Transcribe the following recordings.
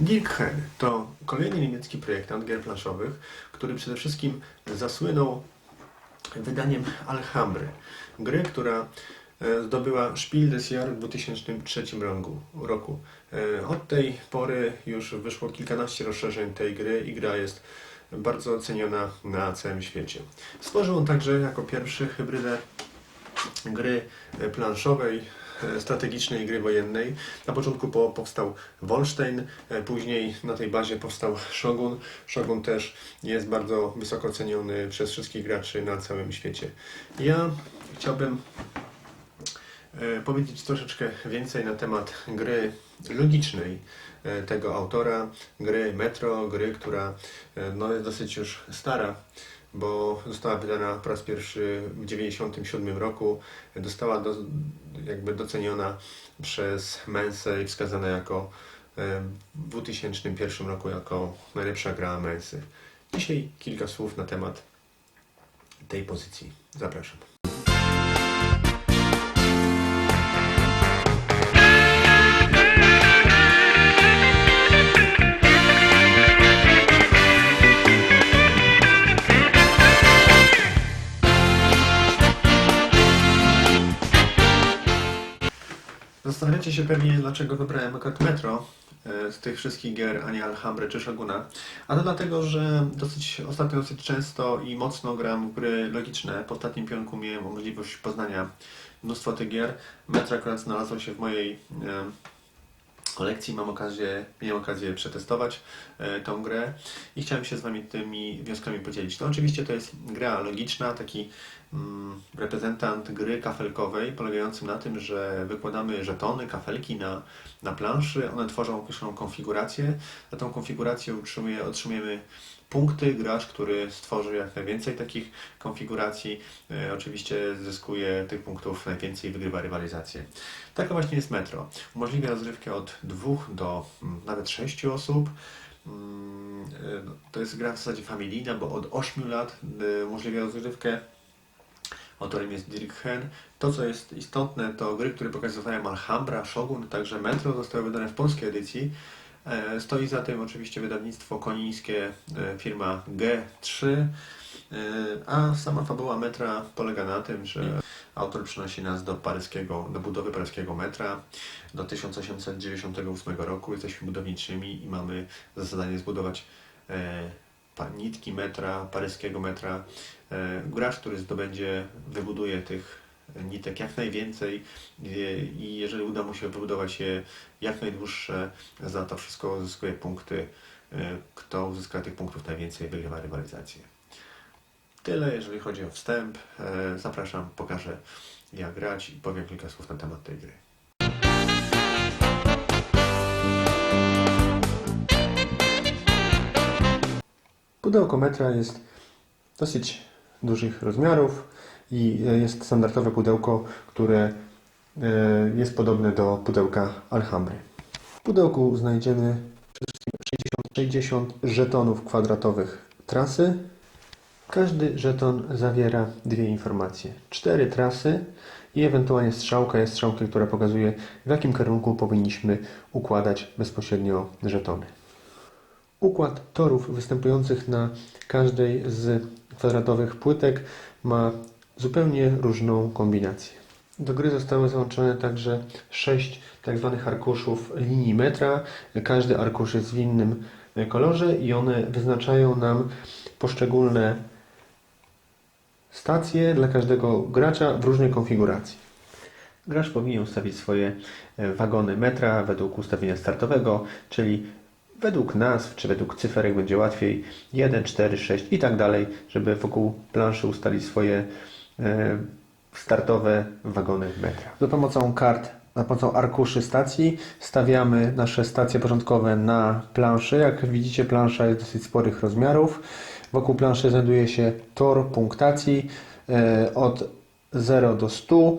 Dirkhen to kolejny niemiecki projektant gier planszowych, który przede wszystkim zasłynął wydaniem Alhambry, gry, która e, zdobyła Spiel des Jahres w 2003 roku. E, Od tej pory już wyszło kilkanaście rozszerzeń tej gry i gra jest bardzo oceniona na całym świecie. Stworzył on także jako pierwszy hybrydę gry e, planszowej, strategicznej gry wojennej. Na początku po, powstał Wolstein, e, później na tej bazie powstał Shogun. Shogun też jest bardzo wysoko ceniony przez wszystkich graczy na całym świecie. Ja chciałbym e, powiedzieć troszeczkę więcej na temat gry logicznej tego autora, gry Metro, gry, która e, no, jest dosyć już stara, bo została wydana po raz pierwszy w 1997 roku, została do, jakby doceniona przez Mensę i wskazana jako e, w 2001 roku jako najlepsza gra Mensy. Dzisiaj kilka słów na temat tej pozycji. Zapraszam. Się pewnie, dlaczego wybrałem akurat Metro e, z tych wszystkich gier, a nie Alhambry czy Shoguna. A to dlatego, że dosyć ostatnio dosyć często i mocno gram w gry logiczne. Po ostatnim pionku miałem możliwość poznania mnóstwo tych gier. Metro akurat znalazło się w mojej e, kolekcji. Mam okazję, miałem okazję przetestować e, tą grę i chciałem się z Wami tymi wnioskami podzielić. No oczywiście to jest gra logiczna, taki reprezentant gry kafelkowej, polegającym na tym, że wykładamy żetony, kafelki na, na planszy, one tworzą określoną konfigurację. Na tą konfigurację utrzymuje, otrzymujemy punkty. Gracz, który stworzy jak najwięcej takich konfiguracji, e, oczywiście zyskuje tych punktów najwięcej i wygrywa rywalizację. Taka właśnie jest Metro. Umożliwia rozrywkę od dwóch do mm, nawet sześciu osób. Mm, e, no, To jest gra w zasadzie familijna, bo od 8 lat e, umożliwia rozrywkę. Autorem jest Dirk Hen. To, co jest istotne, to gry, które pokazywałem Alhambra, Shogun, także Metro zostały wydane w polskiej edycji. E, Stoi za tym oczywiście wydawnictwo konińskie, e, firma G3, e, a sama fabuła metra polega na tym, że autor przynosi nas do paryskiego, do budowy paryskiego metra do 1898 roku. Jesteśmy budowniczymi i mamy za zadanie zbudować nitki metra, paryskiego metra. E, Gracz, który zdobędzie, wybuduje tych nitek jak najwięcej i, i jeżeli uda mu się wybudować je jak najdłuższe, za to wszystko uzyskuje punkty. E, Kto uzyska tych punktów najwięcej, wygrywa rywalizację. Tyle, jeżeli chodzi o wstęp. E, Zapraszam, pokażę jak grać i powiem kilka słów na temat tej gry. Pudełko metra jest dosyć dużych rozmiarów i e, jest standardowe pudełko, które e, jest podobne do pudełka Alhambry. W pudełku znajdziemy przede wszystkim 60, 60 żetonów kwadratowych trasy. Każdy żeton zawiera dwie informacje. Cztery trasy i ewentualnie strzałka jest strzałką, która pokazuje w jakim kierunku powinniśmy układać bezpośrednio żetony. Układ torów występujących na każdej z kwadratowych płytek ma zupełnie różną kombinację. Do gry zostały załączone także sześć tzw. arkuszów linii metra. Każdy arkusz jest w innym kolorze i one wyznaczają nam poszczególne stacje dla każdego gracza w różnej konfiguracji. Gracz powinien ustawić swoje wagony metra według ustawienia startowego, czyli według nazw czy według cyferek będzie łatwiej 1, 4, 6 i tak dalej, żeby wokół planszy ustalić swoje e, startowe wagony metra. Za pomocą kart, za pomocą arkuszy stacji stawiamy nasze stacje porządkowe na planszy. Jak widzicie plansza jest dosyć sporych rozmiarów. Wokół planszy znajduje się tor punktacji e, od 0 do 100.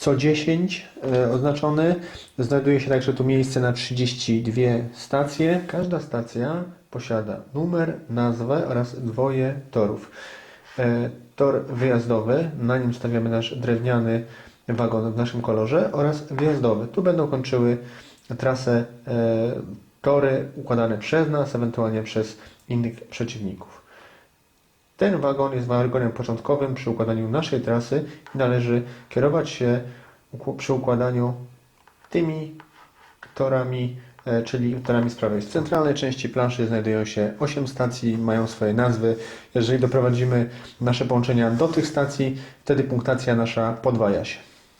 Co 10 e, oznaczony. Znajduje się także tu miejsce na 32 stacje. Każda stacja posiada numer, nazwę oraz dwoje torów. E, Tor wyjazdowy, na nim stawiamy nasz drewniany wagon w naszym kolorze oraz wyjazdowy. Tu będą kończyły trasę e, tory układane przez nas, ewentualnie przez innych przeciwników. Ten wagon jest wagonem początkowym przy układaniu naszej trasy i należy kierować się przy układaniu tymi torami, e, czyli torami z prawej. W centralnej części planszy znajdują się 8 stacji, mają swoje nazwy. Jeżeli doprowadzimy nasze połączenia do tych stacji, wtedy punktacja nasza podwaja się.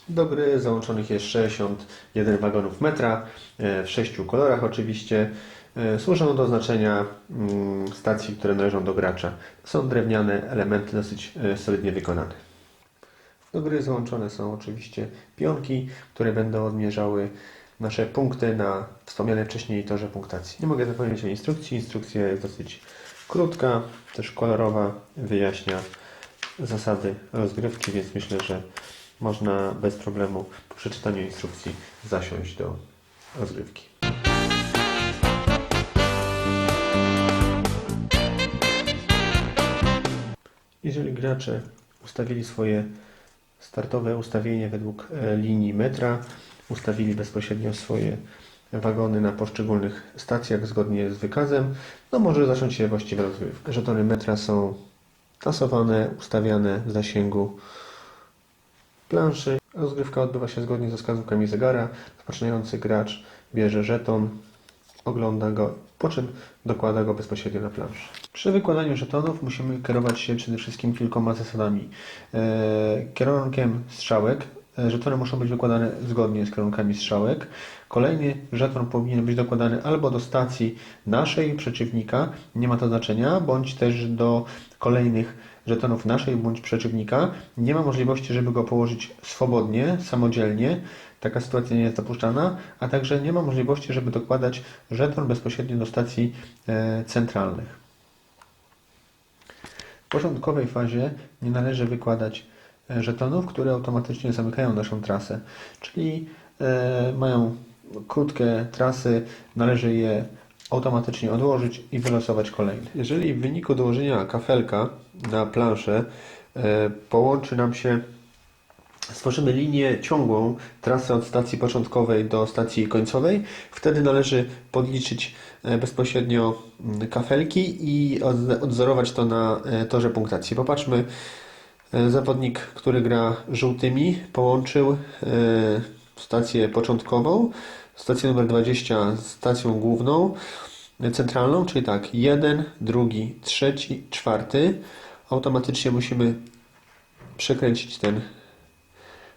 Do gry załączonych jest 61 wagonów metra, e, w sześciu kolorach oczywiście. E, Służą do oznaczenia mm, stacji, które należą do gracza. Są drewniane elementy dosyć e, solidnie wykonane. Do gry załączone są oczywiście pionki, które będą odmierzały nasze punkty na wspomnianej wcześniej torze punktacji. Nie mogę zapomnieć o instrukcji. Instrukcja jest dosyć krótka, też kolorowa, wyjaśnia zasady rozgrywki, więc myślę, że można bez problemu po przeczytaniu instrukcji zasiąść do rozgrywki. Jeżeli gracze ustawili swoje startowe ustawienie według e, linii metra, ustawili bezpośrednio swoje wagony na poszczególnych stacjach zgodnie z wykazem, no może zacząć się właściwa rozgrywka. Żetony metra są tasowane, ustawiane w zasięgu planszy. Rozgrywka odbywa się zgodnie ze wskazówkami zegara. Rozpoczynający gracz bierze żeton, ogląda go, po czym dokłada go bezpośrednio na planszę. Przy wykładaniu żetonów musimy kierować się przede wszystkim kilkoma zasadami. E, Kierunkiem strzałek. E, Żetony muszą być wykładane zgodnie z kierunkami strzałek. Kolejny żeton powinien być dokładany albo do stacji naszej przeciwnika, nie ma to znaczenia, bądź też do kolejnych żetonów naszej bądź przeciwnika. Nie ma możliwości, żeby go położyć swobodnie, samodzielnie. Taka sytuacja nie jest dopuszczana, a także nie ma możliwości, żeby dokładać żeton bezpośrednio do stacji e, centralnych. W początkowej fazie nie należy wykładać e, żetonów, które automatycznie zamykają naszą trasę, czyli e, mają krótkie trasy, należy je automatycznie odłożyć i wylosować kolejne. Jeżeli w wyniku dołożenia kafelka na planszę e, połączy nam się stworzymy linię ciągłą trasy od stacji początkowej do stacji końcowej, wtedy należy podliczyć e, bezpośrednio mm, kafelki i od- odzorować to na e, torze punktacji. Popatrzmy, zawodnik, który gra żółtymi, połączył stację początkową, stację numer 20 z stacją główną, centralną, czyli tak, jeden, drugi, trzeci, czwarty. Automatycznie musimy przekręcić ten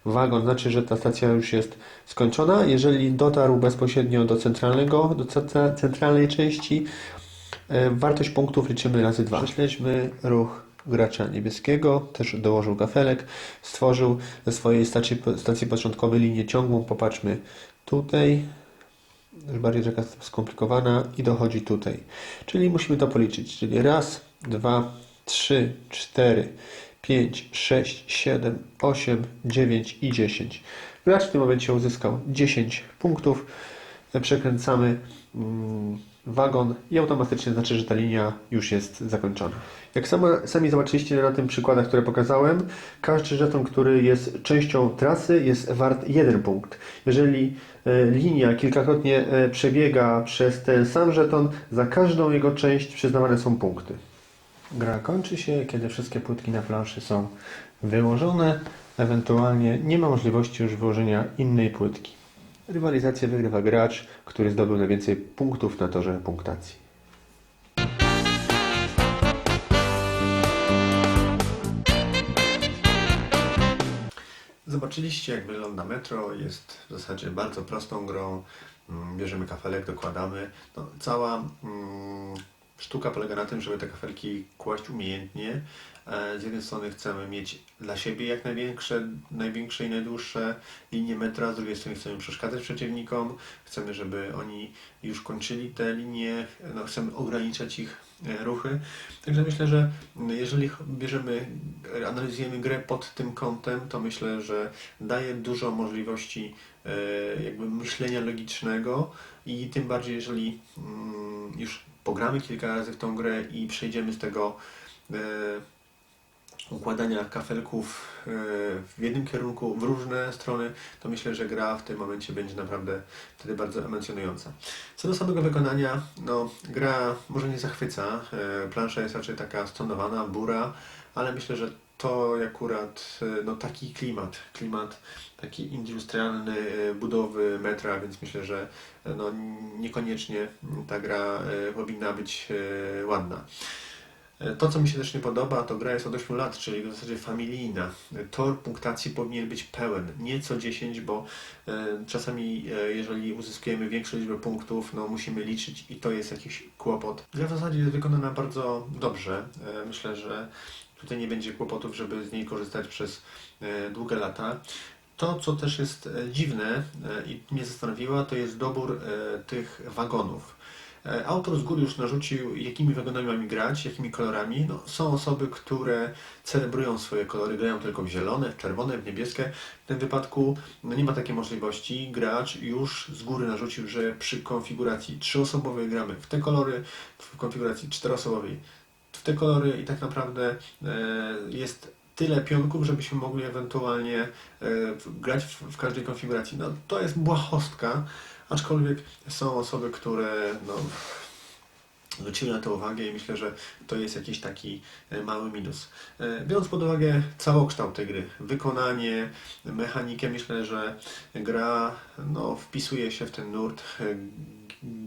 wagon, znaczy, że ta stacja już jest skończona. Jeżeli dotarł bezpośrednio do centralnego, do ce- centralnej części, e, wartość punktów liczymy razy dwa. Prześledźmy ruch gracza niebieskiego, też dołożył kafelek, stworzył ze swojej stacji, stacji początkowej linię ciągłą. Popatrzmy tutaj, już bardziej taka skomplikowana i dochodzi tutaj. Czyli musimy to policzyć, czyli raz, dwa, trzy, cztery, 5, 6, 7, 8, 9 i 10. Gracz w tym momencie uzyskał 10 punktów. Przekręcamy mm, wagon i automatycznie znaczy, że ta linia już jest zakończona. Jak sama, sami zobaczyliście na tym przykładach, które pokazałem, każdy żeton, który jest częścią trasy jest wart 1 punkt. Jeżeli e, linia kilkakrotnie e, przebiega przez ten sam żeton, za każdą jego część przyznawane są punkty. Gra kończy się, kiedy wszystkie płytki na planszy są wyłożone, ewentualnie nie ma możliwości już wyłożenia innej płytki. Rywalizację wygrywa gracz, który zdobył najwięcej punktów na torze punktacji. Zobaczyliście, jak wygląda metro. Jest w zasadzie bardzo prostą grą. Mm, Bierzemy kafelek, dokładamy. No, cała mm, sztuka polega na tym, żeby te kafelki kłaść umiejętnie. E, Z jednej strony chcemy mieć dla siebie jak największe, największe i najdłuższe linie metra, z drugiej strony chcemy przeszkadzać przeciwnikom. Chcemy, żeby oni już kończyli te linie, no, chcemy ograniczać ich e, ruchy. Także myślę, że jeżeli bierzemy, analizujemy grę pod tym kątem, to myślę, że daje dużo możliwości e, jakby myślenia logicznego i tym bardziej, jeżeli mm, już pogramy kilka razy w tą grę i przejdziemy z tego e, układania kafelków e, w jednym kierunku, w różne strony, to myślę, że gra w tym momencie będzie naprawdę wtedy bardzo emocjonująca. Co do samego wykonania, no gra może nie zachwyca, e, plansza jest raczej taka stonowana, bura, ale myślę, że to akurat e, no, taki klimat, klimat taki industrialny e, budowy metra, więc myślę, że e, no, niekoniecznie ta gra powinna być ładna. To, co mi się też nie podoba, to gra jest od 8 lat, czyli w zasadzie familijna. Tor punktacji powinien być pełen, nie co 10, bo czasami, jeżeli uzyskujemy większą liczbę punktów, no musimy liczyć i to jest jakiś kłopot. Gra w zasadzie jest wykonana bardzo dobrze. Myślę, że tutaj nie będzie kłopotów, żeby z niej korzystać przez e, długie lata. To, co też jest e, dziwne e, i mnie zastanowiło, to jest dobór tych wagonów. Autor z góry już narzucił, jakimi wagonami mamy grać, jakimi kolorami. No, są osoby, które celebrują swoje kolory, grają tylko w zielone, w czerwone, w niebieskie. W tym wypadku no, nie ma takiej możliwości. Gracz już z góry narzucił, że przy konfiguracji trzyosobowej gramy w te kolory, w konfiguracji czteroosobowej te kolory i tak naprawdę e, jest tyle pionków, żebyśmy mogli ewentualnie e, grać w, każdej konfiguracji. No, to jest błahostka, aczkolwiek są osoby, które no, zwróciły na to uwagę i myślę, że to jest jakiś taki e, mały minus. Biorąc pod uwagę całokształt tej gry, wykonanie, mechanikę, myślę, że gra no, wpisuje się w ten nurt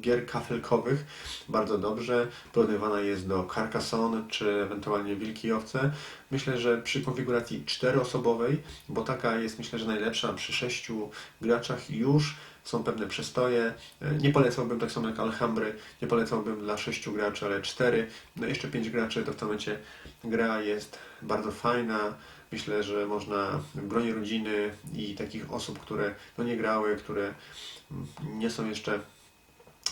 gier kafelkowych bardzo dobrze. Porównywana jest do Carcassonne czy ewentualnie Wilki i Owce. Myślę, że przy konfiguracji czteroosobowej, bo taka jest myślę, że najlepsza przy sześciu graczach już są pewne przestoje. Nie polecałbym tak samo jak Alhambry, nie polecałbym dla sześciu graczy, ale cztery, no jeszcze pięć graczy, to w tym momencie gra jest bardzo fajna. Myślę, że można w gronie rodziny i takich osób, które no nie grały, które nie są jeszcze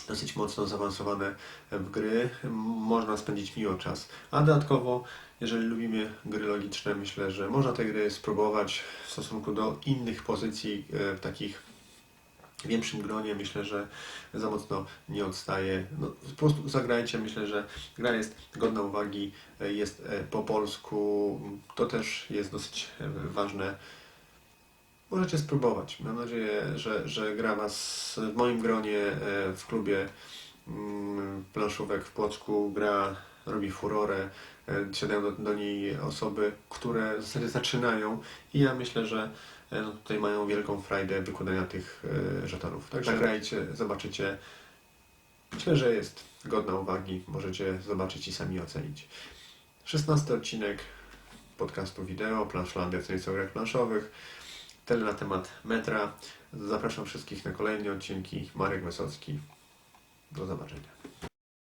dosyć mocno zaawansowane w gry, można spędzić miło czas. A dodatkowo, jeżeli lubimy gry logiczne, myślę, że można te gry spróbować w stosunku do innych pozycji e, w takich większym gronie. Myślę, że za mocno nie odstaje. No, po prostu zagrajcie. Myślę, że gra jest godna uwagi, e, jest e, po polsku. To też jest dosyć e, ważne. Możecie spróbować. Mam nadzieję, że, że gra Was w moim gronie e, w klubie mm, planszówek w Płocku. Gra robi furorę. E, Siadają do, do niej osoby, które w zasadzie zaczynają i ja myślę, że e, no, tutaj mają wielką frajdę wykładania tych żetonów. Także zagrajcie, zobaczycie. Myślę, że jest godna uwagi. Możecie zobaczyć i sami ocenić. 16 odcinek podcastu wideo, Planszlandia, o grach planszowych. Tyle na temat metra. Zapraszam wszystkich na kolejne odcinki. Marek Wysocki. Do zobaczenia.